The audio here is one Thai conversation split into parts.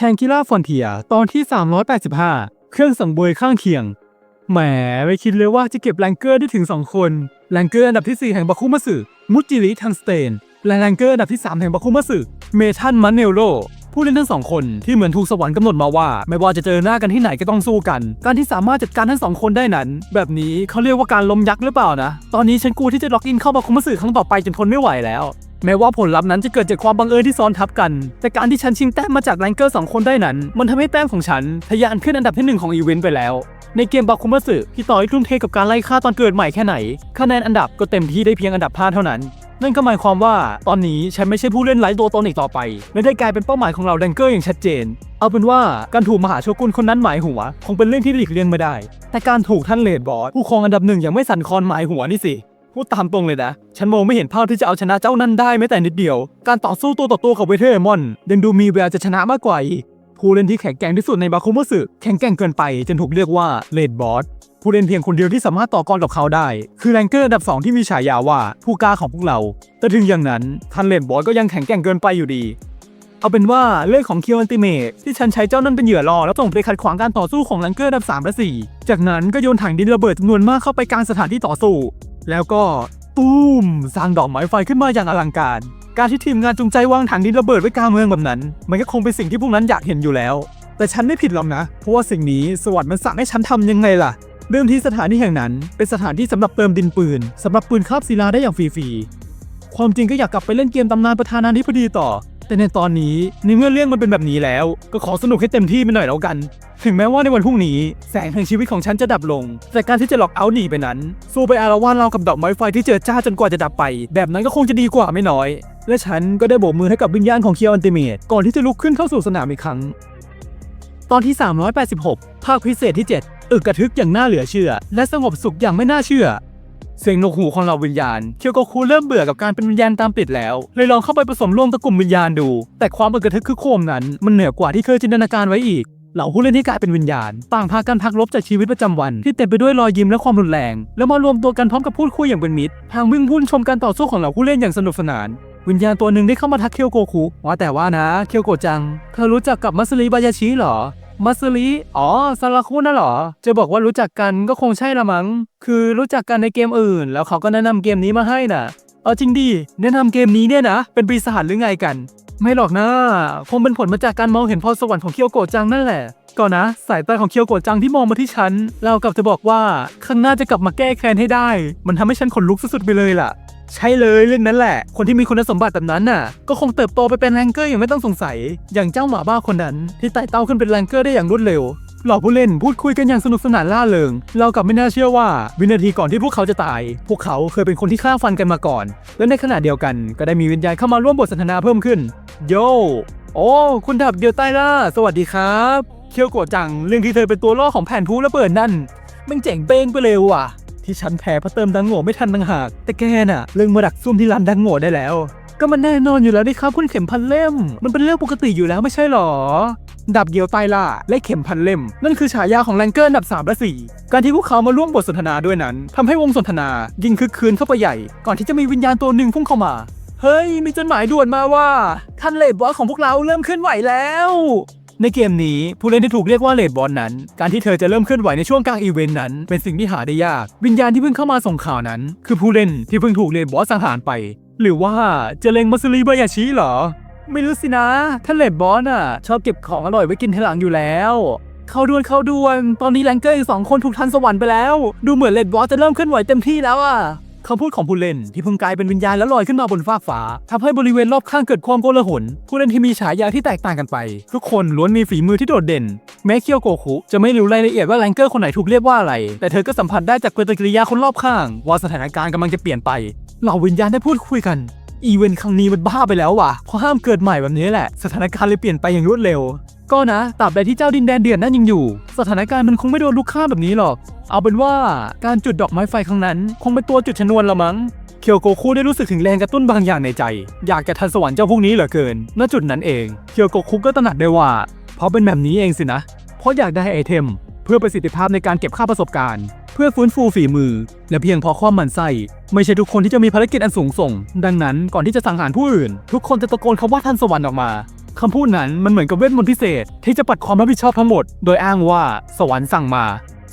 แชงกิล่าฟอนเทียตอนที่ 385 เครื่องสังเวยข้างเคียง แหมไม่คิดเลยว่าจะเก็บแรงเกอร์ได้ถึง 2 คน แรงเกอร์อันดับทีสี่4 แห่งบาคุมาสึมุจิริทังสเตน และแรงเกอร์อันดับที่ 3 แห่งบาคุมาสึเมทันมันเนลโลผู้เล่นทั้งสองคนที่เหมือนถูกสวรรค์กำหนดมาว่า ไม่ว่าจะเจอหน้ากันที่ไหนก็ต้องสู้กัน การที่สามารถจัดการทั้งสองคนได้นั้น แบบนี้เขาเรียกว่าการล้มยักษ์หรือเปล่านะ ตอนนี้ฉันกลัวที่จะล็อกอินเข้าบาคุมาสึครั้งต่อไปจนทนไม่ไหวแล้ว แม้ว่าผลลัพธ์นั้นจะเกิดจากความบังเอิญที่ซ้อนทับกัน แต่การที่ฉันชิงแต้มมาจากแรงเกอร์สองคนได้นั้น มันทำให้แต้มของฉันทะยานขึ้นอันดับที่หนึ่งของอีเวนต์ไปแล้ว ในเกมบาคุมัสึที่ต่อให้ทุ่มเทกับการไล่ฆ่าตอนเกิดใหม่แค่ไหน คะแนนอันดับก็เต็มที่ได้เพียงอันดับ5เท่านั้น นั่นก็หมายความว่าตอนนี้ฉันไม่ใช่ผู้เล่นไร้ตัวตนอีกต่อไป และได้กลายเป็นเป้าหมายของเราแดงเกอร์อย่างชัดเจน เอาเป็นว่าการถูกมหาโชกุนคนนั้นหมายหัว คงเป็นเรื่องที่หลีกเลี่ยงไม่ได้ แต่การถูกท่านเลดบอสผู้ครองอันดับหนึ่งอย่างไม่สั่นคลอนหมายหัวนี่สิ พูดตามตรงเลยนะ ฉันมองไม่เห็นภาพที่จะเอาชนะเจ้านั่นได้แม้แต่นิดเดียว การต่อสู้ตัวต่อตัวกับเวเทอร์มอนยังดูมีแววจะชนะมากกว่าอีกผู้เล่นที่แข็งแกร่งที่สุดในบาคุมัสึแข็งแกร่งเกินไปจนถูกเรียกว่าเลดบอสผู้เล่นเพียงคนเดียวที่สามารถต่อกรกับเขาได้ คือแรงเกอร์อันดับ 2 ที่มีฉายาว่าผู้กล้าของพวกเรา แต่ถึงอย่างนั้นทันเลนบอสก็ยังแข็งแกร่งเกินไปอยู่ดี เอาเป็นว่าเรื่องของเคียวอันติเมทที่ฉันใช้เจ้านั่นเป็นเหยื่อล่อแล้วส่งไปขัดขวางการต่อสู้ของแรงเกอร์อันดับ 3 และ 4 จากนั้นก็โยนถังดินระเบิดจำนวนมากเข้าไปกลางสถานที่ต่อสู้ แล้วก็ตูมสร้างดอกไม้ไฟขึ้นมาอย่างอลังการ การที่ทีมงานจงใจวางถังดินระเบิดไว้กลางเมืองแบบนั้น มันก็คงเป็นสิ่งที่พวกนั้นอยากเห็นอยู่แล้ว แต่ฉันไม่ผิดหรอกนะ เพราะว่าสิ่งนี้สวรรค์มันสั่งให้ฉันทำยังไงล่ะเริ่มที่สถานที่แห่งนั้นเป็นสถานที่สำหรับเติมดินปืนสำหรับปืนคาบศิลาได้อย่างฟรีๆ ความจริงก็อยากกลับไปเล่นเกมตำนานประธานาธิบดีต่อ แต่ในตอนนี้ในเมื่อเรื่องมันเป็นแบบนี้แล้ว ก็ขอสนุกให้เต็มที่ไปหน่อยแล้วกัน ถึงแม้ว่าในวันพรุ่งนี้ แสงแห่งชีวิตของฉันจะดับลง แต่การที่จะล็อกเอาท์หนีไปนั้นสู้ไปอารวาสเรากับดอกไม้ไฟที่เจอจ้าจนกว่าจะดับไป แบบนั้นก็คงจะดีกว่าไม่น้อย และฉันก็ได้โบกมือให้กับวิญญาณของเคียวอันติเมตก่อนที่จะลุกขึ้นเข้าสู่สนามอีกครั้ง ตอนที่ 386 ภาคพิเศษที่ 7 อึกกระทึกอย่างน่าเหลือเชื่อ และสงบสุขอย่างไม่น่าเชื่อ เสียงนกหูของเราวิญญาณ เคียวโกคูเริ่มเบื่อกับการเป็นวิญญาณตามติดแล้ว เลยลองเข้าไปผสมร่วมกับกลุ่มวิญญาณดู แต่ความอึกกระทึกคือโคมนั้น มันเหนือกว่าที่เคยจินตนาการไว้อีกเหล่าผู้เล่นที่กลายเป็นวิญญาณต่างพากันพักลบจากชีวิตประจำวัน ที่เต็มไปด้วยรอยยิ้มและความรุนแรง แล้วมารวมตัวกันพร้อมกับพูดคุยอย่างเป็นมิตรทางวิ่งวุ่นชมการต่อสู้ของเหล่าผู้เล่นอย่างสนุกสนาน วิญญาณตัวหนึ่งได้เข้ามาทักเคียวโกคุว่าแต่ว่านะ เคียวโกจัง เธอรู้จักกับมัสริบายาชิเหรอ มัสริอ๋อซาราคุน่ะเหรอ จะบอกว่ารู้จักกันก็คงใช่ละมั้ง คือรู้จักกันในเกมอื่น แล้วเขาก็แนะนำเกมนี้มาให้น่ะ เอาจริงดิ แนะนำเกมนี้เนี่ยนะ เป็นปีศาจหรือไงกัน ไม่หรอกนะ คงเป็นผลมาจากการมองเห็นพรสวรรค์ของเคียวโกะจังนั่นแหละ ก่อนนะ สายตาของเคียวโกะจังที่มองมาที่ฉัน เรากลับจะบอกว่า ข้างหน้าจะกลับมาแก้แค้นให้ได้ มันทำให้ฉันขนลุกสุดๆไปเลยล่ะ ใช่เลยเรื่องนั้นแหละ คนที่มีคุณสมบัติแบบนั้นน่ะ ก็คงเติบโตไปเป็นแรงเกอร์อย่างไม่ต้องสงสัย อย่างเจ้าหมาบ้าคนนั้น ที่ไต่เต้าขึ้นเป็นแรงเกอร์ได้อย่างรวดเร็วเหล่าผู้เล่นพูดคุยกันอย่างสนุกสนานล่าเริง เรากลับไม่น่าเชื่อว่า วินาทีก่อนที่พวกเขาจะตาย พวกเขาเคยเป็นคนที่ฆ่าฟันกันมาก่อน และในขณะเดียวกันก็ได้มีวิญญาณเข้ามาร่วมบทสนทนาเพิ่มขึ้น โย โอ้ คุณดับเดียวใต้ล่า สวัสดีครับ เคียวโกะจัง เรื่องที่เธอเป็นตัวล่อของแผ่นพูระเบิดนั่นมันเจ๋งเป้งไปเลยว่ะ ที่ฉันแพ้เพราะเติมดังโง่ไม่ทันดังหาก แต่แกน่ะเรื่องมาดักซุ่มที่ร้านดังโง่ได้แล้ว ก็มันแน่นอนอยู่แล้วนี่ครับคุณเข็มพันเล่ม มันเป็นเรื่องปกติอยู่แล้วไม่ใช่หรอดับเดียวใต้ล่าและเข็มพันเล่ม นั่นคือฉายาของแรงเกอร์อันดับ 3 และ 4 การที่พวกเขามาร่วมบทสนทนาด้วยนั้นทำให้วงสนทนายิ่งคึกคืนเข้าไปใหญ่ ก่อนที่จะมีวิญญาณตัวหนึ่งพุ่งเข้ามา เฮ้ย มีจดหมายด่วนมาว่า ท่านเลดบอสของพวกเราเริ่มเคลื่อนไหวแล้ว ในเกมนี้ผู้เล่นที่ถูกเรียกว่าเลดบอสนั้น การที่เธอจะเริ่มเคลื่อนไหวในช่วงกลางอีเวนต์นั้น เป็นสิ่งที่หาได้ยาก วิญญาณที่เพิ่งเข้ามาส่งข่าวนั้น คือผู้เล่นที่เพิ่งถูกเลดบอสสังหารไป หรือว่าจะเลงมัสลีบายาชิเหรอ ไม่รู้สินะท่านเลดบอสน่ะ ชอบเก็บของอร่อยไว้กินทีหลังอยู่แล้วเข้าดวนเข้าดวน ตอนนี้แรงเกอร์อีกสองคนถูกทันสวรรค์ไปแล้ว ดูเหมือนเลดบอสจะเริ่มเคลื่อนไหวเต็มที่แล้วอะ คำพูดของผู้เล่นที่เพิ่งกลายเป็นวิญญาณแล้วลอยขึ้นมาบนฟ้าฟ้าทำให้บริเวณรอบข้างเกิดความโกลาหล ผู้เล่นที่มีฉายาที่แตกต่างกันไป ทุกคนล้วนมีฝีมือที่โดดเด่น แม้เคียวโกคุจะไม่รู้รายละเอียดว่าแรงเกอร์คนไหนถูกเรียกว่าอะไร แต่เธอก็สัมผัสได้จากปฏิกิริยาคนรอบข้าง ว่าสถานการณ์กำลังจะเปลี่ยนไปเหล่าวิญญาณได้พูดคุยกันอีเวนต์ครั้งนี้มันบ้าไปแล้วว่ะพราะห้ามเกิดใหม่แบบนี้แหละ สถานการณ์เลยเปลี่ยนไปอย่างรวดเร็ว ก็นะตราบใดที่เจ้าดินแดนเดือดนั่นยังอยู่ สถานการณ์มันคงไม่โดนลุกข้ามแบบนี้หรอก เอาเป็นว่าการจุดดอกไม้ไฟครั้งนั้น คงเป็นตัวจุดชนวนละมั้ง เคียวโกคุได้รู้สึกถึงแรงกระตุ้นบางอย่างในใจ อยากจะทันสวรรค์เจ้าพวกนี้เหลือเกิน ณ จุดนั้นเอง เคียวโกคุก็ตระหนักได้ว่า เพราะเป็นแบบนี้เองสินะ เพราะอยากได้ไอเทม เพื่อประสิทธิภาพในการเก็บค่าประสบการณ์ เพื่อฟื้นฟูฝีมือ และเพียงพอความหมันไส้ไม่ใช่ทุกคนที่จะมีภารกิจอันสูงส่ง ดังนั้นก่อนที่จะสังหารผู้อื่น ทุกคนจะตะโกนคำว่าท่านสวรรค์ออกมา คำพูดนั้นมันเหมือนกับเวทมนต์พิเศษ ที่จะปัดความรับผิดชอบทั้งหมด โดยอ้างว่าสวรรค์สั่งมา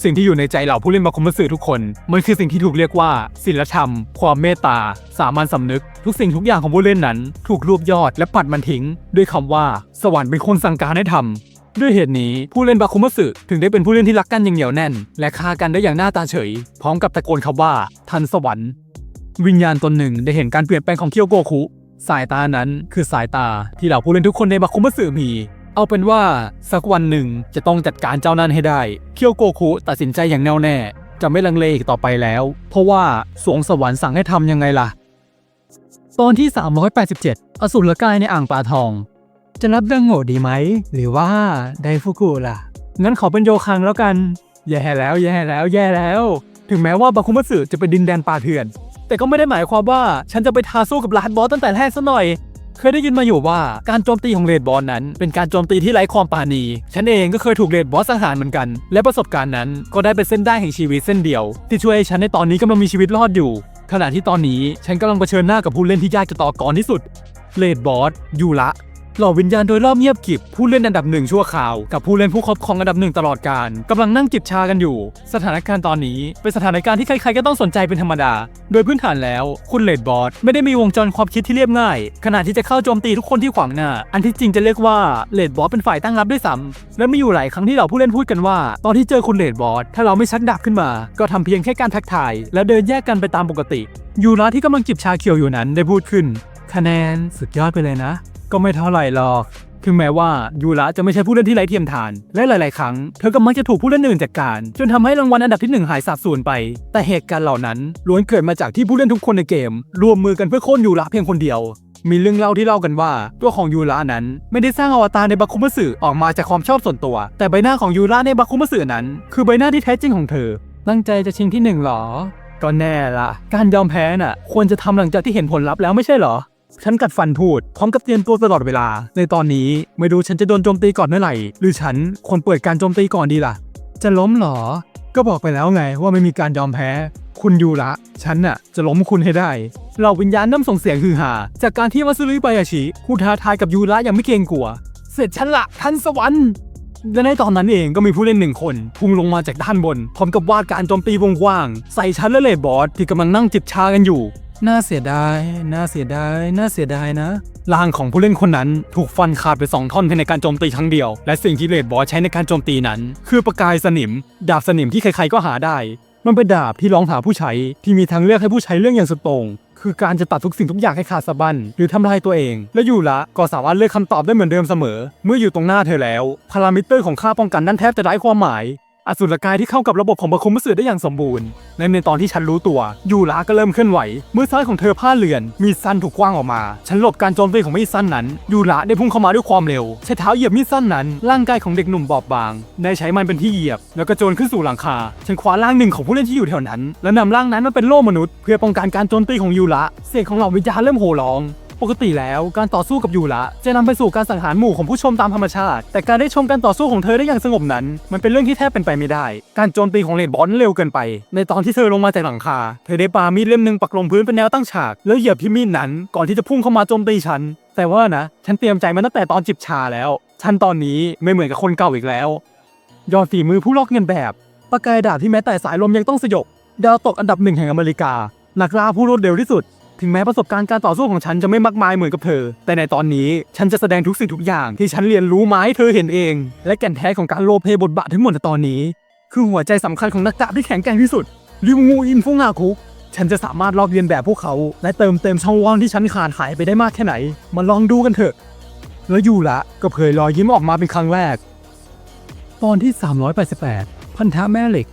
สิ่งที่อยู่ในใจเหล่าผู้เล่นบาคุมัสึทุกคน มันคือสิ่งที่ถูกเรียกว่าศีลธรรม ความเมตตา สามัญสำนึก ทุกสิ่งทุกอย่างของผู้เล่นนั้น ถูกรวบยอดและปัดมันทิ้ง ด้วยคำว่า สวรรค์เป็นคนสั่งการให้ทำด้วยเหตุนี้ผู้เล่นบาคุมัสึถึงได้เป็นผู้เล่นที่รักกันอย่างเหนียวแน่น และฆ่ากันได้อย่างหน้าตาเฉย พร้อมกับตะโกนคำว่า ทันสวรรค์ วิญญาณตนหนึ่งได้เห็นการเปลี่ยนแปลงของเคียวโกคุ สายตานั้นคือสายตาที่เหล่าผู้เล่นทุกคนในบาคุมัสึมี เอาเป็นว่าสักวันหนึ่งจะต้องจัดการเจ้านั้นให้ได้ เคียวโกคุตัดสินใจอย่างแน่วแน่ จะไม่ลังเลอีกต่อไปแล้ว เพราะว่าสวงสวรรค์สั่งให้ทำยังไงล่ะ ตอนที่ 387 อสุรกายในอ่างปลาทอง จะรับเรื่องโง่ดีไหม หรือว่าไดฟุกุล่ะ งั้นขอเป็นโยคังแล้วกัน แย่แล้วแย่แล้วแย่แล้ว ถึงแม้ว่าบาคุมัสึจะเป็นดินแดนป่าเถื่อน แต่ก็ไม่ได้หมายความว่าฉันจะไปท้าสู้กับลาดบอสตั้งแต่แรกซะหน่อย เคยได้ยินมาอยู่ว่าการโจมตีของเรดบอสนั้น เป็นการโจมตีที่ไร้ความปราณี ฉันเองก็เคยถูกเรดบอสสังหารเหมือนกัน และประสบการณ์นั้นก็ได้เป็นเส้นได้แห่งชีวิตเส้นเดียว ที่ช่วยให้ฉันในตอนนี้กำลังมีชีวิตรอดอยู่ ขณะที่ตอนนี้ฉันกำลังเผชิญหน้ากับผู้เล่นที่ยากจะต่อกรที่สุดเรดบอสยูระ หล่าวิญญาณโดยรอบเงียบกิบผู้เล่นอันดับหนึ่งชั่วคราว กับผู้เล่นผู้ครอบครองอันดับหนึ่งตลอดการกำลังนั่งจิบชากันอยู่ สถานการณ์ตอนนี้เป็นสถานการณ์ที่ใครๆก็ต้องสนใจเป็นธรรมดา โดยพื้นฐานแล้วคุณเลดบอสไม่ได้มีวงจรความคิดที่เรียบง่าย ขณะที่จะเข้าโจมตีทุกคนที่ขวางหน้า อันที่จริงจะเรียกว่าเลดบอสเป็นฝ่ายตั้งรับด้วยซ้ำและมีอยู่หลายครั้งที่เราผู้เล่นพูดกันว่า ตอนที่เจอคุณเลดบอสถ้าเราไม่ชักดาบขึ้นมา ก็ทำเพียงแค่การทักทาย และเดินแยกกันไปตามปกติยูราที่กำลังจิบชาเขียวอยู่นั้นได้พูดขึ้น คะแนนสุดยอดไปเลยนะ ก็ไม่เท่าไหร่หรอก ถึงแม้ว่ายูระจะไม่ใช่ผู้เล่นที่ไร้เทียมทาน และหลาย ๆ ครั้ง เธอก็มักจะถูกผู้เล่นอื่นจัดการ จนทำให้รางวัลอันดับที่หนึ่งหายสาบสูญไป แต่เหตุการณ์เหล่านั้นล้วนเกิดมาจากที่ผู้เล่นทุกคนในเกม รวมมือกันเพื่อโค่นยูระเพียงคนเดียว มีเรื่องเล่าที่เล่ากันว่า ตัวของยูระนั้นไม่ได้สร้างอวตารในบาคุมัสึออกมาจากความชอบส่วนตัว แต่ใบหน้าของยูระในบาคุมัสึนั้น คือใบหน้าที่แท้จริงของเธอ ตั้งใจจะชิงที่หนึ่งหรอก็แน่ละ การยอมแพ้น่ะ ควรจะทำหลังจากที่เห็นผลลัพธ์แล้วไม่ใช่หรอ ฉันกัดฟันพูดพร้อมกับเตรียมตัวตลอดเวลา ในตอนนี้ไม่รู้ฉันจะโดนโจมตีก่อนเมื่อไหร่ หรือฉันควรเปิดการโจมตีก่อนดีล่ะ จะล้มเหรอ ก็บอกไปแล้วไงว่าไม่มีการยอมแพ้ คุณยูระ ฉันน่ะ จะล้มคุณให้ได้ เราวิญญาณน้ำส่งเสียงฮือฮาจากการที่มาซึรุยบายาชิผู้ท้าทายกับยูระอย่างไม่เกรงกลัว เสร็จฉันละท่านสวรรค์และในตอนนั้นเองก็มีผู้เล่นหนึ่งคนพุ่งลงมาจากด้านบน พร้อมกับวาดการโจมตีวงกว้าง ใส่ฉันและเลดบอสที่กำลังนั่งจิบชากันอยู่ น่าเสียดาย น่าเสียดาย น่าเสียดายนะร่างของผู้เล่นคนนั้นถูกฟันขาดไปสองท่อนภายในการโจมตีครั้งเดียว และสิ่งที่เลดบอสใช้ในการโจมตีนั้น คือประกายสนิม ดาบสนิมที่ใครๆก็หาได้ มันเป็นดาบที่ร้องหาผู้ใช้ที่มีทางเลือกให้ผู้ใช้เรื่องอย่างสุดโต่งคือการจะตัดทุกสิ่งทุกอย่างให้ขาดสะบั้นหรือทำลายตัวเอง และอยู่ละก็สามารถเลือกคำตอบได้เหมือนเดิมเสมอ เมื่ออยู่ตรงหน้าเธอแล้ว พารามิเตอร์ของค่าป้องกันนั้นแทบจะไร้ความหมาย อสุรกายที่เข้ากับระบบของบาคุมัสึได้อย่างสมบูรณ์และในตอนที่ฉันรู้ตัว ยูระก็เริ่มเคลื่อนไหว มือซ้ายของเธอผ้าเลือน มีดสั้นถูกกว้างออกมา ฉันหลบการโจมตีของมีดสั้นนั้น ยูระได้พุ่งเข้ามาด้วยความเร็ว ใช้เท้าเหยียบมีดสั้นนั้น ร่างกายของเด็กหนุ่มบอบบาง ได้ใช้มันเป็นที่เหยียบ แล้วก็โจรขึ้นสู่หลังคา ฉันคว้าร่างหนึ่งของผู้เล่นที่อยู่แถวนั้น และนำร่างนั้นมาเป็นโล่มนุษย์ เพื่อป้องกันการโจมตีของยูระเสียงของเหล่าวิญญาณเริ่มโห่ร้อง ปกติแล้วการต่อสู้กับยูระจะนำไปสู่การสังหารหมู่ของผู้ชมตามธรรมชาติ แต่การได้ชมการต่อสู้ของเธอได้อย่างสงบนั้น มันเป็นเรื่องที่แทบเป็นไปไม่ได้ การโจมตีของเลดบอลเร็วเกินไป ในตอนที่เธอลงมาจากหลังคา เธอได้ปามีดเล่มหนึ่งปักลงพื้นเป็นแนวตั้งฉาก แล้วเหยียบที่มีดนั้น ก่อนที่จะพุ่งเข้ามาโจมตีฉัน แต่ว่านะ ฉันเตรียมใจมาตั้งแต่ตอนจิบชาแล้ว ฉันตอนนี้ไม่เหมือนกับคนเก่าอีกแล้ว ยอดฝีมือผู้ลอกเงินแบบประกายดาบที่แม้แต่สายลมยังต้องสยบ ดาวตกอันดับหนึ่งแห่งอเมริกา นักล่าผู้รวดเร็วที่สุด ถึงแม้ประสบการณ์การต่อสู้ของฉันจะไม่มากมายเหมือนกับเธอ แต่ในตอนนี้ฉันจะแสดงทุกสิ่งทุกอย่างที่ฉันเรียนรู้มาให้เธอเห็นเอง และแก่นแท้ของการโลเพบทบาททั้งหมดในตอนนี้ คือหัวใจสำคัญของนักดาบที่แข็งแกร่งที่สุดริวงูอินฟุงอาคุฉันจะสามารถลอกเลียนแบบพวกเขา และเติมเต็มช่องว่างที่ฉันขาดหายไปได้มากแค่ไหน มาลองดูกันเถอะ แล้วยูละก็เผยรอยยิ้มออกมาเป็นครั้งแรก ตอนที่ 388 พันธะแม่เหล็ก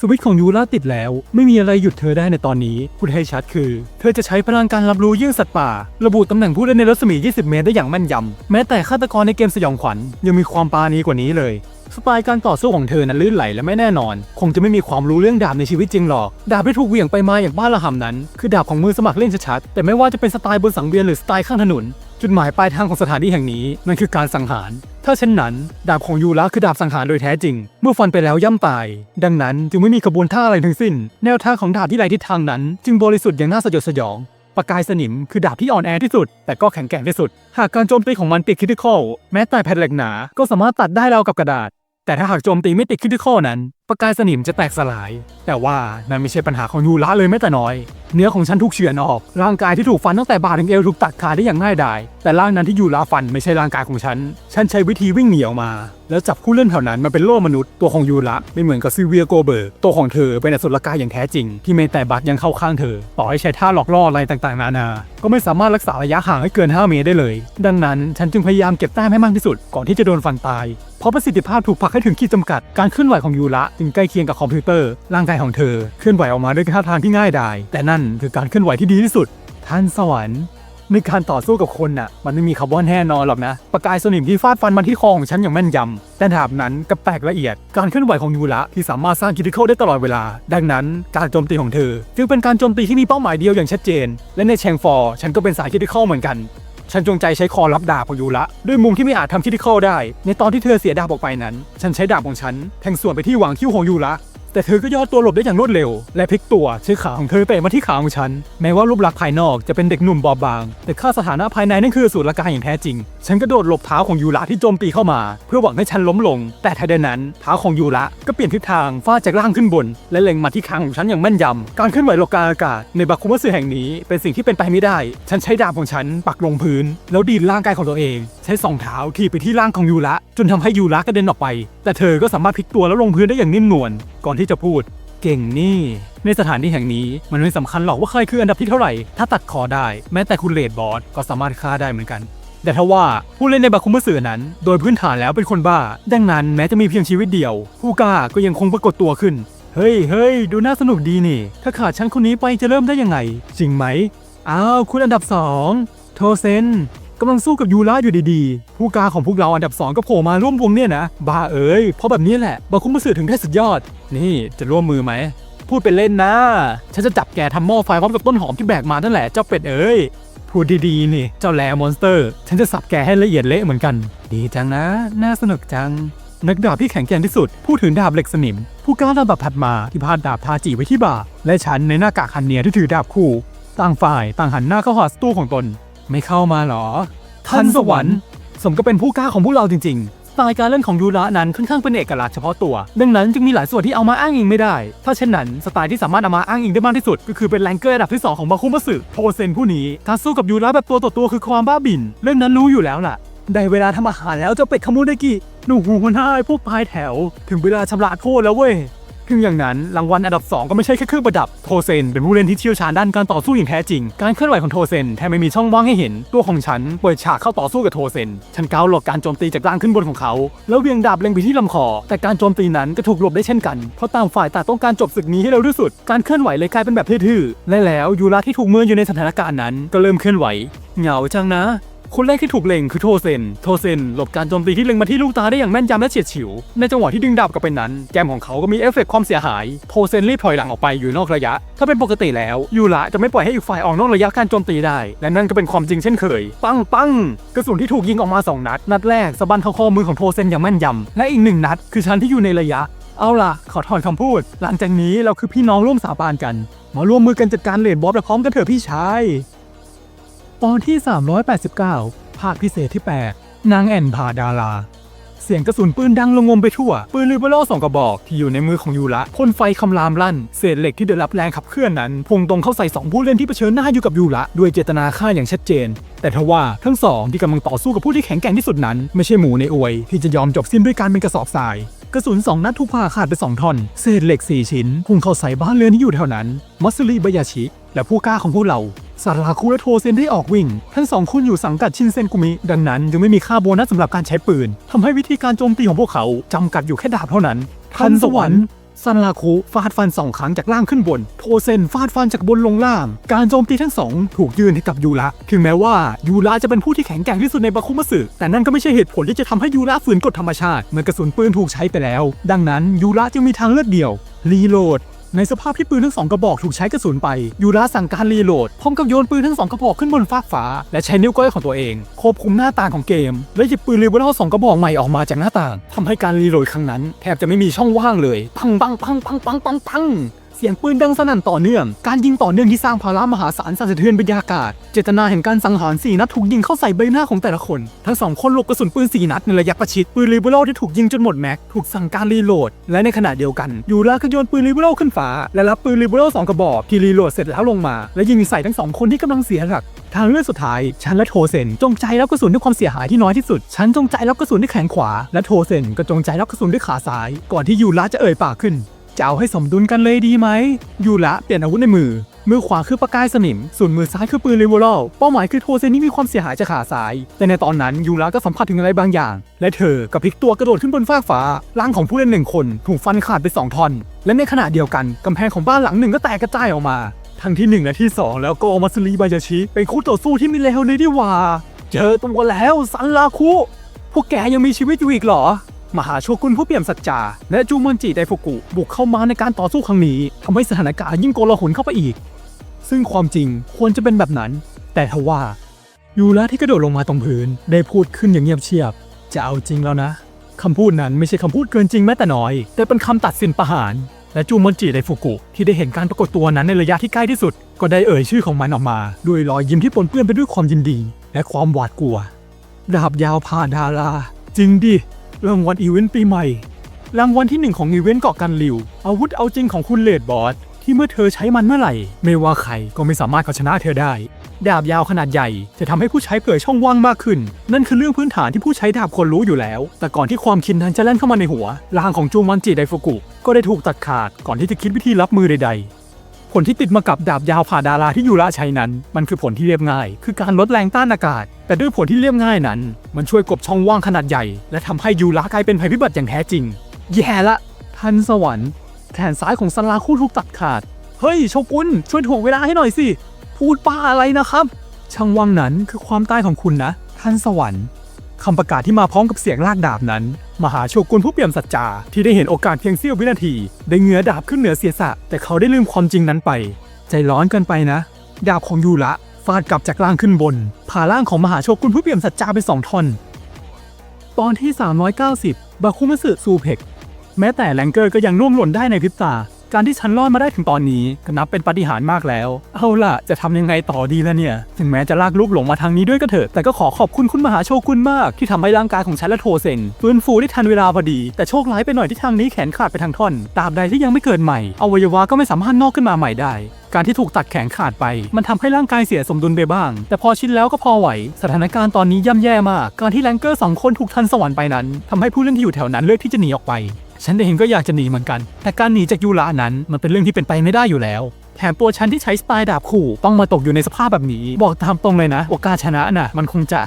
สวิตช์ของยูราติดแล้ว ไม่มีอะไรหยุดเธอได้ในตอนนี้ พูดให้ชัดคือ เธอจะใช้พลังการรับรู้เยื่อสัตว์ป่า ระบุตำแหน่งผู้เล่นในรัศมี 20 เมตรได้อย่างแม่นยำ แม้แต่ฆาตกรในเกมสยองขวัญยังมีความปาณีกว่านี้เลยสไตล์การต่อสู้ของเธอนั้นลื่นไหลและไม่แน่นอน คงจะไม่มีความรู้เรื่องดาบในชีวิตจริงหรอก ดาบที่ถูกเหวี่ยงไปมาอย่างบ้าระห่ำนั้น คือดาบของมือสมัครเล่นชัดๆ แต่ไม่ว่าจะเป็นสไตล์บนสังเวียนหรือสไตล์ข้างถนน จุดหมายปลายทางของสถานที่แห่งนี้นั่นคือการสังหาร ถ้าเช่นนั้น ดาบของยูระคือดาบสังหารโดยแท้จริง เมื่อฟันไปแล้วย่ำตาย ดังนั้นจึงไม่มีขบวนท่าอะไรทั้งสิ้น แนวท่าของดาบที่ไรทิศทางนั้น จึงบริสุทธิ์อย่างน่าสยดสยองปประกายสนิมคือดาบที่อ่อนแอที่สุด แต่ก็แข็งแกร่งที่สุด หากการโจมตีของมันติดคริติคอลแม้แต่แผ่นเหล็กหนา ก็สามารถตัดได้ราวกับกระดาษ แต่ถ้าหากโจมตีไม่ติดคริติคอลนั้น ประกายสนิมจะแตกสลาย แต่ว่านั่นไม่ใช่ปัญหาของยูระเลยแม้แต่น้อย เนื้อของฉันถูกเฉือนออก ร่างกายที่ถูกฟันตั้งแต่บ่าถึงเอวถูกตัดขาดได้อย่างง่ายดาย แต่ร่างนั้นที่ยูระฟันไม่ใช่ร่างกายของฉัน ฉันใช้วิธีวิ่งหนีออกมา แล้วจับผู้เล่นแถวนั้นมาเป็นโล่มนุษย์ ตัวของยูระไม่เหมือนกับซิเวียโกเบิร์ก ตัวของเธอเป็นอสุรกายอย่างแท้จริง ที่เมแต่บัตยังเข้าข้างเธอ ต่อให้ใช้ท่าหลอกล่ออะไรต่างๆ นานา ก็ไม่สามารถรักษาระยะห่างให้เกิน 5 เมตรได้เลย ดังนั้นฉันจึงพยายามเก็บแต้มให้มากที่สุดก่อนที่จะโดนฟันตาย เพราะประสิทธิภาพถูกผลักให้ถึงขีดจำกัด การเคลื่อนไหวของยูระจึงใกล้เคียงกับคอมพิวเตอร์ร่างกายของเธอเคลื่อนไหวออกมาด้วยท่าทางที่ง่ายดาย แต่นั่นคือการเคลื่อนไหวที่ดีที่สุด ท่านสวรรค์ในการต่อสู้กับคนน่ะ มันไม่มีคำว่าแน่นอนหรอกนะ ประกายสนิมที่ฟาดฟันมาที่คอของฉันอย่างแม่นยำ แต่ดาบนั้นกับแปลกละเอียด การเคลื่อนไหวของยูระที่สามารถสร้างคิติคอลได้ตลอดเวลา ดังนั้นการโจมตีของเธอจึงเป็นการโจมตีที่มีเป้าหมายเดียวอย่างชัดเจน และในแชงฟอร์ฉันก็เป็นสายคิติคอลเหมือนกัน ฉันจงใจใช้คอรับดาบของยูระด้วยมุมที่ไม่อาจทำคิติคอลได้ ในตอนที่เธอเสียดาบออกไปนั้น ฉันใช้ดาบของฉันแทงสวนไปที่หว่างคิ้วของยูระ แต่เธอก็ย่อตัวหลบได้อย่างรวดเร็ว และพลิกตัวใช้ขาของเธอเตะมาที่ขาของฉัน แม้ว่ารูปลักษณ์ภายนอกจะเป็นเด็กหนุ่มบอบบาง แต่ค่าสถานะภายในนั่นคือสูตรละกายอย่างแท้จริง ฉันกระโดดหลบเท้าของยูระที่โจมตีเข้ามา เพื่อหวังให้ฉันล้มลง แต่ทันใดนั้นเท้าของยูระก็เปลี่ยนทิศทางฟาดจากล่างขึ้นบน และเล็งมาที่คางของฉันอย่างแม่นยำการเคลื่อนไหวโลกาอากาศในบาคุมัสึแห่งนี้เป็นสิ่งที่เป็นไปไม่ได้ ฉันใช้ดาบของฉันปักลงพื้น แล้วดีดร่างกายของตัวเอง ใช้สองเท้าทีบไปที่ร่างของยูระจนทำให้ยูระกระเด็นออกไป แต่เธอก็สามารถพลิกตัวแล้วลงพื้นได้อย่างนิ่มนวลก่อนที่จะพูด เก่งนี่ ในสถานที่แห่งนี้มันไม่สำคัญหรอกว่าใครคืออันดับที่เท่าไหร่ ถ้าตัดคอได้ แม้แต่คุณเลดบอสก็สามารถฆ่าได้เหมือนกันแต่ถ้าว่าผู้เล่นในบาคุมะสือนั้น โดยพื้นฐานแล้วเป็นคนบ้า ดังนั้นแม้จะมีเพียงชีวิตเดียว ผู้กล้าก็ยังคงปรากฏตัวขึ้น เฮ้ยเฮ้ยดูน่าสนุกดีนี่ ถ้าขาดฉันคนนี้ไปจะเริ่มได้ยังไง จริงไหม อ้าว คุณอันดับสองโทเซน กำลังสู้กับยูระอยู่ดีๆ ผู้กาของพวกเราอันดับสองก็โผล่มาร่วมวงเนี่ยนะ บ้าเอ้ยเพราะแบบนี้แหละบาคุมะสือถึงได้สุดยอด นี่จะร่วมมือไหม พูดเป็นเล่นนะ ฉันจะจับแกทำหม้อไฟพร้อมกับต้นหอมที่แบกมานั่นแหละ เจ้าเป็ดเอ้ยพูดดีๆนี่ เจ้าแลมอนสเตอร์ ฉันจะสับแกให้ละเอียดเละเหมือนกัน ดีจังนะ น่าสนุกจัง นักดาบที่แข็งแกร่งที่สุด พูดถึงดาบเหล็กสนิม ผู้กล้าระดับถัดมาที่พาดดาบทาจิไว้ที่บ่า และฉันในหน้ากากฮันเนียที่ถือดาบคู่ ต่างฝ่ายต่างหันหน้าเข้าหาสตูของตน ไม่เข้ามาหรอ ท่านสวรรค์ สมก็เป็นผู้กล้าของพวกเราจริงๆสไตล์การเล่นของยูระนั้นค่อนข้างเป็นเอกลักษณ์เฉพาะตัว ดังนั้นจึงมีหลายส่วนที่เอามาอ้างอิงไม่ได้ ถ้าเช่นนั้นสไตล์ที่สามารถเอามาอ้างอิงได้มากที่สุด ก็คือเป็นแรงเกอร์ระดับที่ 2 ของบาคุมัสึโทเซนผู้นี้การสู้กับยูระแบบตัวต่อตัวคือความบ้าบิ่นเรื่องนั้นรู้อยู่แล้วล่ะได้เวลาทำอาหารแล้วเจ้าเป็ดขโมยได้กี่หนูหูหัวหน้าไอ้พวกปลายแถว ถึงเวลาชำระโทษแล้วเว้ย ถึงอย่างนั้นรางวัลอันดับ 2 ก็ไม่ใช่แค่เครื่องประดับโทเซนเป็นผู้เล่นที่เชี่ยวชาญด้านการต่อสู้อย่างแท้จริง การเคลื่อนไหวของโทเซนแทบไม่มีช่องว่างให้เห็น ตัวของฉันเปิดฉากเข้าต่อสู้กับโทเซน ฉันก้าวหลบการโจมตีจากล่างขึ้นบนของเขา แล้วเวียงดาบเล็งไปที่ลำคอ แต่การโจมตีนั้นก็ถูกหลบได้เช่นกัน เพราะต่างฝ่ายต่างต้องการจบศึกนี้ให้เร็วที่สุด การเคลื่อนไหวเลยกลายเป็นแบบทื่อๆและแล้วยูราที่ถูกเมินอยู่ในสถานการณ์นั้น ก็เริ่มเคลื่อนไหวเหงาจังนะ คนแรกที่ถูกเล็งคือโทเซน โทเซนหลบการโจมตีที่เล็งมาที่ลูกตาได้อย่างแม่นยำและเฉียดฉิว ในจังหวะที่ดึงดาบกลับไปนั้น แกมของเขาก็มีเอฟเฟกต์ความเสียหาย โทเซนรีบถอยหลังออกไปอยู่นอกระยะ ถ้าเป็นปกติแล้วยูระจะไม่ปล่อยให้อีกฝ่ายออกนอกระยะการโจมตีได้ และนั่นก็เป็นความจริงเช่นเคย ปังปังกระสุนที่ถูกยิงออกมาสองนัด นัดแรกสะบันเข้าข้อมือของโทเซนอย่างแม่นยำ และอีกหนึ่งนัด คือฉันที่อยู่ในระยะ เอาล่ะ ขอถอนคำพูด หลังจากนี้เราคือพี่น้องร่วมสาบานกัน มาร่วมมือกันจัดการเลดบอสพร้อมกันเถอะพี่ชาย ตอนที่ 389 ภาคพิเศษที่ 8 นางแอนพาดารา เสียงกระสุนปืนดังระงมไปทั่ว ปืนลิเบโร่สองกระบอกที่อยู่ในมือของยูระพ่นไฟคำรามลั่น เศษเหล็กที่ได้รับแรงขับเคลื่อนนั้นพุ่งตรงเข้าใส่สองผู้เล่นที่เผชิญหน้าอยู่กับยูระด้วยเจตนาฆ่าอย่างชัดเจน แต่ทว่าทั้งสองที่กำลังต่อสู้กับผู้ที่แข็งแกร่งที่สุดนั้น ไม่ใช่หมูในอวย ที่จะยอมจบสิ้นด้วยการเป็นกระสอบทรายกระสุนสองนัดถูกผ่าขาดไปสองท่อน เศษเหล็กสี่ชิ้น พุ่งเข้าใส่บ้านเรือนที่อยู่แถวนั้น มัสึริบายาชิ และผู้กล้าของพวกเราซาราคุและโทเซนได้ออกวิ่ง ทั้งสองคนอยู่สังกัดชินเซนกุมิ ดังนั้นจึงไม่มีค่าโบนัสสำหรับการใช้ปืนทำให้วิธีการโจมตีของพวกเขาจำกัดอยู่แค่ดาบเท่านั้น ทันสวรรค์ซันราคุฟาดฟันสองครั้งจากล่างขึ้นบน โทเซนฟาดฟันจากบนลงล่าง การโจมตีทั้งสองถูกยืนให้กับยูระ ถึงแม้ว่ายูระจะเป็นผู้ที่แข็งแกร่งที่สุดในบาคุมัสึแต่นั่นก็ไม่ใช่เหตุผลที่จะทำให้ยูระฝืนกฎธรรมชาติ เมื่อกระสุนปืนถูกใช้ไปแล้ว ดังนั้นยูระจึงมีทางเลือกเดียว รีโหลด ในสภาพที่ปืนทั้งสองกระบอกถูกใช้กระสุนไปยูราสั่งการรีโหลดพร้อมกับโยนปืนทั้งสองกระบอกขึ้นบนฟากฟ้า และใช้นิ้วก้อยของตัวเองควบคุมหน้าต่างของเกม และหยิบปืนรีเวลสองกระบอกใหม่ออกมาจากหน้าต่างทำให้การรีโหลดครั้งนั้น แทบจะไม่มีช่องว่างเลย ปังปังปังปังปังปังปัง เสียงปืนดังสนั่นต่อเนื่อง การยิงต่อเนื่องที่สร้างภาระมหาศาลสั่นสะเทือนบรรยากาศ เจตนาแห่งการสังหารสี่นัดถูกยิงเข้าใส่ใบหน้าของแต่ละคน ทั้งสองคนหลบกระสุนปืนสี่นัดในระยะประชิด ปืนรีเบโลที่ถูกยิงจนหมดแม็ก ถูกสั่งการรีโหลด และในขณะเดียวกันยูราก็โยนปืนรีเบโลขึ้นฟ้า และรับปืนรีเบโลสองกระบอกที่รีโหลดเสร็จแล้วลงมา และยิงใส่ทั้งสองคนที่กำลังเสียหลักทางเลือกสุดท้ายฉันและโทเซนจงใจรับกระสุนด้วยความเสียหายที่น้อยที่สุด ฉันจงใจรับกระสุนด้วยแขนขวา และโทเซนก็จงใจรับกระสุนด้วยขาซ้าย ก่อนที่ยูระจะเอ่ยปากขึ้น จะเอาให้สมดุลกันเลยดีไหม ยูระเปลี่ยนอาวุธในมือ มือขวาคือประกายสนิม ส่วนมือซ้ายคือปืนรีโวลว์เป้าหมายคือโทเซนี่มีความเสียหายจากขาซ้าย แต่ในตอนนั้นยูระก็สัมผัสถึงอะไรบางอย่าง และเธอก็พลิกตัวกระโดดขึ้นบนฟากฟ้า ร่างของผู้เล่นหนึ่งคนถูกฟันขาดไปสองท่อน และในขณะเดียวกันกำแพงของบ้านหลังหนึ่งก็แตกกระจายออกมา ทั้งที่หนึ่งและที่สองแล้วก็มาสลีบายาชิเป็นคู่ต่อสู้ที่มีเลวเลยดีว่า เจอตัวแล้วซันลาคุพวกแกยังมีชีวิตอยู่อีกเหรอ มหาโชกุนผู้เปี่ยมสัจจา และจูมอนจิไดฟุกุ บุกเข้ามาในการต่อสู้ครั้งนี้ทำให้สถานการณ์ยิ่งโกลาหลเข้าไปอีก ซึ่งความจริงควรจะเป็นแบบนั้น แต่ทว่า ยูระที่กระโดดลงมาตรงพื้น ได้พูดขึ้นอย่างเงียบเชียบ จะเอาจริงแล้วนะคำพูดนั้นไม่ใช่คำพูดเกินจริงแม้แต่น้อย แต่เป็นคำตัดสินประหาร และจูมอนจิไดฟุกุ ที่ได้เห็นการปรากฏตัวนั้นในระยะที่ใกล้ที่สุด ก็ได้เอ่ยชื่อของมันออกมา ด้วยรอยยิ้มที่ปนเปื้อนไปด้วยความยินดี และความหวาดกลัว ดาบยาวผ่านดารา จริงดิ รางวัลอีเวนต์ปีใหม่ รางวัลที่หนึ่งของอีเวนต์เกาะกันริว อาวุธเอาจริงของคุณเลดบอสที่เมื่อเธอใช้มันเมื่อไหร่ ไม่ว่าใครก็ไม่สามารถเอาชนะเธอได้ ดาบยาวขนาดใหญ่จะทำให้ผู้ใช้เผยช่องว่างมากขึ้น นั่นคือเรื่องพื้นฐานที่ผู้ใช้ดาบควรรู้อยู่แล้ว แต่ก่อนที่ความคิดนั้นจะแล่นเข้ามาในหัวร่างของจูมันจิไดฟุกุ ก็ได้ถูกตัดขาดก่อนที่จะคิดวิธีรับมือใดๆ ลที่ติดมากับดาบยาวผ่าดาราที่ยูระใช้นั้น มันคือผลที่เรียบง่าย คือการลดแรงต้านอากาศ แต่ด้วยผลที่เรียบง่ายนั้น มันช่วยกบช่องว่างขนาดใหญ่ และทำให้ยูระกลายเป็นภัยพิบัติอย่างแท้จริง แย่ละทันสวรรค์แขนซ้ายของซันลาคู่ถูกตัดขาด เฮ้ยโชกุนช่วยถ่วงเวลาให้หน่อยสิ พูดป้าอะไรนะครับ ช่างว่างนั้นคือความตายของคุณนะท่านสวรรค์ คำประกาศที่มาพร้อมกับเสียงลากดาบนั้น มหาโชกุนผู้เปี่ยมสัจจาที่ได้เห็นโอกาสเพียงเสี้ยววินาที ได้เงื้อดาบขึ้นเหนือเสียสะ แต่เขาได้ลืมความจริงนั้นไป ใจร้อนเกินไปนะ ดาบของยูระฟาดกลับจากล่างขึ้นบน ผ่าร่างของมหาโชกุนผู้เปี่ยมสัจจาเป็นสองท่อน ตอนที่ 390 บาคุมัสึซูเพกแม้แต่แรงเกอร์ก็ยังร่วงหล่นได้ในพริบตา การที่ฉันรอดมาได้ถึงตอนนี้ก็นับเป็นปาฏิหาริย์มากแล้ว เอาล่ะ จะทำยังไงต่อดีล่ะเนี่ย ถึงแม้จะลากลูกหลงมาทางนี้ด้วยก็เถอะ แต่ก็ขอขอบคุณคุณมหาโชกุนมากที่ทำให้ร่างกายของฉันและโทเซนฟื้นฟูได้ทันเวลาพอดี แต่โชคร้ายไปหน่อยที่ทางนี้แขนขาดไปทางท่อน ตราบใดที่ยังไม่เกิดใหม่ อวัยวะก็ไม่สามารถนอกขึ้นมาใหม่ได้การที่ถูกตัดแขนขาดไป มันทำให้ร่างกายเสียสมดุลไปบ้าง แต่พอชินแล้วก็พอไหว สถานการณ์ตอนนี้ย่ำแย่มาก การที่แรงเกอร์สองคนถูกทันสวรรค์ไปนั้นทำให้ผู้เล่นที่อยู่แถวนั้นเลือกที่จะหนีออกไป ฉันเองก็อยากจะหนีเหมือนกัน แต่การหนีจากยูระนั้นมันเป็นเรื่องที่เป็นไปไม่ได้อยู่แล้ว แถมตัวฉันที่ใช้สไตล์ดาบขู่ ต้องมาตกอยู่ในสภาพแบบนี้ บอกตามตรงเลยนะ โอกาสชนะน่ะ มันคงจะ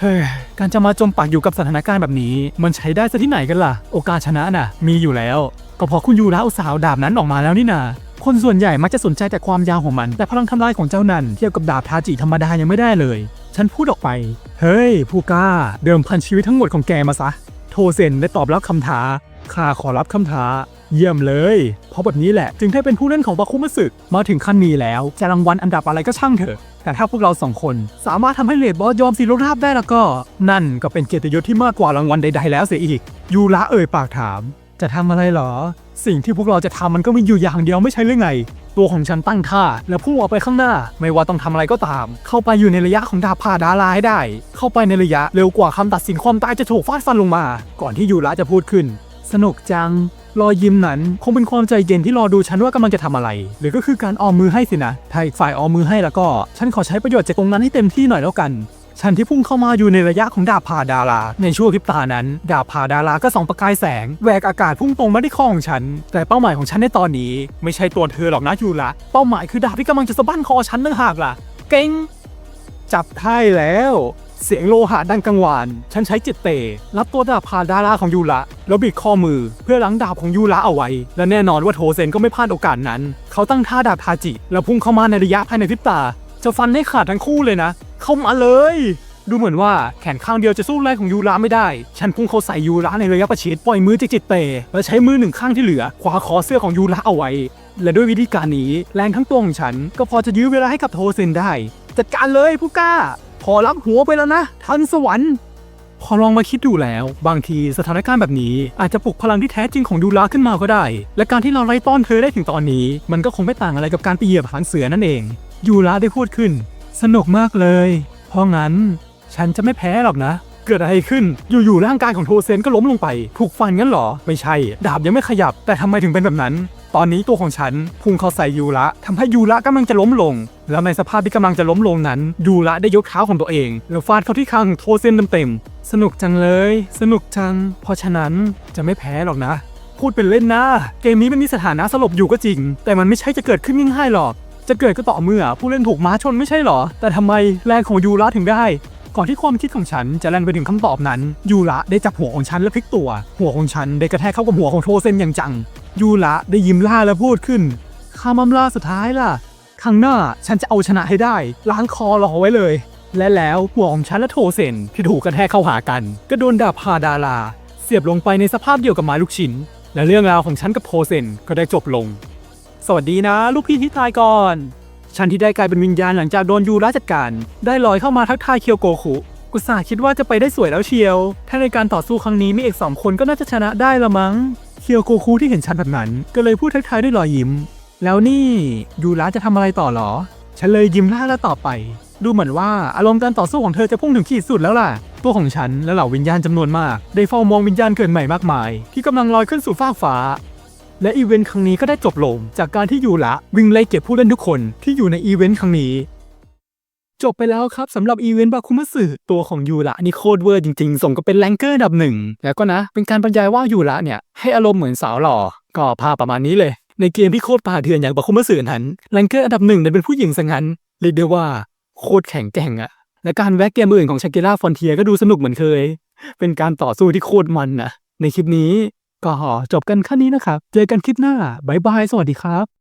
เฮ้ยการจะมาจมปักอยู่กับสถานการณ์แบบนี้ มันใช้ได้ซะที่ไหนกันล่ะ โอกาสชนะน่ะ มีอยู่แล้ว ก็พอคุณยูระอุตสาห์เอาดาบนั้นออกมาแล้วนี่นาคนส่วนใหญ่มักจะสนใจแต่ความยาวของมัน แต่พลังทำลายของเจ้านั่นเทียบกับดาบทาจิธรรมดายังไม่ได้เลย ฉันพูดออกไป เฮ้ยผู้กล้า เดิมพันชีวิตทั้งหมดของแกมาซะ โทเซนได้ตอบรับคำท้า ข้าขอรับคำท้า เยี่ยมเลย เพราะแบบนี้แหละจึงได้เป็นผู้เล่นของบาคุมัสึมาถึงขั้นนี้แล้ว จะรางวัลอันดับอะไรก็ช่างเถอะ แต่ถ้าพวกเราสองคนสามารถทำให้เลดบอสยอมซีโรราบได้แล้วก็ นั่นก็เป็นเกียรติยศที่มากกว่ารางวัลใดๆแล้วเสียอีก ยูระเอ่ยปากถาม จะทำอะไรเหรอ สิ่งที่พวกเราจะทำมันก็มีอยู่อย่างเดียวไม่ใช่หรือไง ตัวของฉันตั้งท่าแล้วพุ่งออกไปข้างหน้า ไม่ว่าต้องทำอะไรก็ตาม เข้าไปอยู่ในระยะของดาบผ่าดาราให้ได้ เข้าไปในระยะเร็วกว่าคำตัดสินความตายจะถูกฟาดฟันลงมา ก่อนที่ยูระจะพูดขึ้น สนุกจัง รอยยิ้มนั้นคงเป็นความใจเย็นที่รอดูฉันว่ากำลังจะทำอะไร หรือก็คือการออมมือให้สินะ ถ้าอีกฝ่ายออมมือให้แล้วก็ ฉันขอใช้ประโยชน์จากตรงนั้นให้เต็มที่หน่อยแล้วกัน ฉันที่พุ่งเข้ามาอยู่ในระยะของดาบผ่าดารา ในช่วงพริบตานั้น ดาบผ่าดาราก็ส่องประกายแสงแหวกอากาศพุ่งตรงมาที่คอของฉัน แต่เป้าหมายของฉันในตอนนี้ ไม่ใช่ตัวเธอหรอกนะยูระเป้าหมายคือดาบที่กำลังจะสะบั้นคอฉันนั่งหากล่ะ เก่งจับท่ายแล้ว เสียงโลหะดังกังวาน ฉันใช้จิตเตะรับตัวดาบผ่าดาราของยูระแล้วบิดข้อมือเพื่อล้างดาบของยูระเอาไว้ และแน่นอนว่าโทเซนก็ไม่พลาดโอกาสนั้น เขาตั้งท่าดาบทาจิ แล้วพุ่งเข้ามาในระยะภายในพริบตา จะฟันให้ขาดทั้งคู่เลยนะ เข้ามาเลย ดูเหมือนว่าแขนข้างเดียวจะสู้แรงของยูระไม่ได้ ฉันพุ่งเข้าใส่ยูระในระยะประชิดปล่อยมือจากจิตเตะและใช้มือหนึ่งข้างที่เหลือคว้าคอเสื้อของยูระเอาไว้ และด้วยวิธีการนี้แรงทั้งตัวของฉัน ก็พอจะยื้อเวลาให้กับโทเซนได้ จัดการเลยผู้กล้า อรับหัวไปแล้วนะทันสวรรค์ พอลองมาคิดดูแล้ว บางทีสถานการณ์แบบนี้อาจจะปลุกพลังที่แท้จริงของยูราขึ้นมาก็ได้ และการที่เราไล่ต้อนเธอได้ถึงตอนนี้ มันก็คงไม่ต่างอะไรกับการไปเหยียบหางเสือนั่นเองยูราได้พูดขึ้น สนุกมากเลย เพราะงั้น ฉันจะไม่แพ้หรอกนะ เกิดอะไรขึ้น อยู่ๆร่างกายของโทเซนก็ล้มลงไป ถูกฟันงั้นเหรอ ไม่ใช่ ดาบยังไม่ขยับ แต่ทำไมถึงเป็นแบบนั้น ตอนนี้ตัวของฉันพุ่งเข้าใส่ยูระทำให้ยูระกำลังจะล้มลง แล้วในสภาพที่กำลังจะล้มลงนั้นยูระได้ยกเท้าของตัวเอง แล้วฟาดเข้าที่คางของโทเซนเต็มๆสนุกจังเลย สนุกจัง เพราะฉะนั้นจะไม่แพ้หรอกนะ พูดเป็นเล่นนะ เกมนี้มันมีสถานะสลบอยู่ก็จริง แต่มันไม่ใช่จะเกิดขึ้นง่ายๆหรอก จะเกิดก็ต่อเมื่อผู้เล่นถูกม้าชนไม่ใช่หรอ แต่ทำไมแรงของยูระถึงได้ก่อนที่ความคิดของฉันจะแล่นไปถึงคำตอบนั้น ยูระได้จับหัวของฉันและพลิกตัว หัวของฉันได้กระแทกเข้ากับหัวของโทเซนอย่างจัง ยูระได้ยิ้มล่าและพูดขึ้นคำอำลาสุดท้ายล่ะข้งหน้าฉันจะเอาชนะให้ได้ ล้างคอรอไว้เลย และแล้วหัวของฉันและโทเซนที่ถูกกระแทกเข้าหากัน ก็โดนดาบพาดาลาเสียบลงไปในสภาพเดียวกับไม้ลูกชิ้น และเรื่องราวของฉันกับโทเซนก็ได้จบลง สวัสดีนะ ลูกพี่ที่ตายก่อน ฉันที่ได้กลายเป็นวิญญาณหลังจากโดนยูราจัดการ ได้ลอยเข้ามาทักทายเคียวโกคุกุสาคิดว่าจะไปได้สวยแล้วเชียว ถ้าในการต่อสู้ครั้งนี้มีเอกสองคนก็น่าจะชนะได้ละมั้ง เคียวโกคุที่เห็นฉันแบบนั้น ก็เลยพูดทักทายด้วยรอยยิ้ม แล้วนี่ยูราจะทำอะไรต่อหรอฉันเลยยิ้มล่าและต่อไป ดูเหมือนว่าอารมณ์การต่อสู้ของเธอจะพุ่งถึงขีดสุดแล้วล่ะ ตัวของฉันและเหล่าวิญญาณจำนวนมาก ได้เฝ้ามองวิญญาณเกิดใหม่มากมาย ที่กำลังลอยขึ้นสู่ฟากฟ้า และอีเวนต์ครั้งนี้ก็ได้จบลง จากการที่ยูระวิ่งไล่เก็บผู้เล่นทุกคนที่อยู่ในอีเวนต์ครั้งนี้ จบไปแล้วครับสำหรับอีเวนต์บาคุมัสึตัวของยูระนี่โคตรเวอร์จริงๆสมกับเป็นแรงเกอร์ดับหนึ่งแล้วก็นะ เป็นการบรรยายว่ายูระเนี่ย ให้อารมณ์เหมือนสาวหล่อ ก็ภาพประมาณนี้เลย ในเกมที่โคตรป่าเถื่อนอย่างบาคุมัสึนั้นแรงเกอร์อันดับหนึ่งนั้นเป็นผู้หญิงซะงั้นเรียกได้ว่าโคตรแข็งแกร่งอะและการแวะเกมอื่นของชาเกล่าฟอนเทียก็ดูสนุกเหมือนเคย เป็นการต่อสู้ที่โคตรมันนะในคลิปนี้ก็จบกันแค่นี้นะครับเจอกันคลิปหน้าบายบายสวัสดีครับ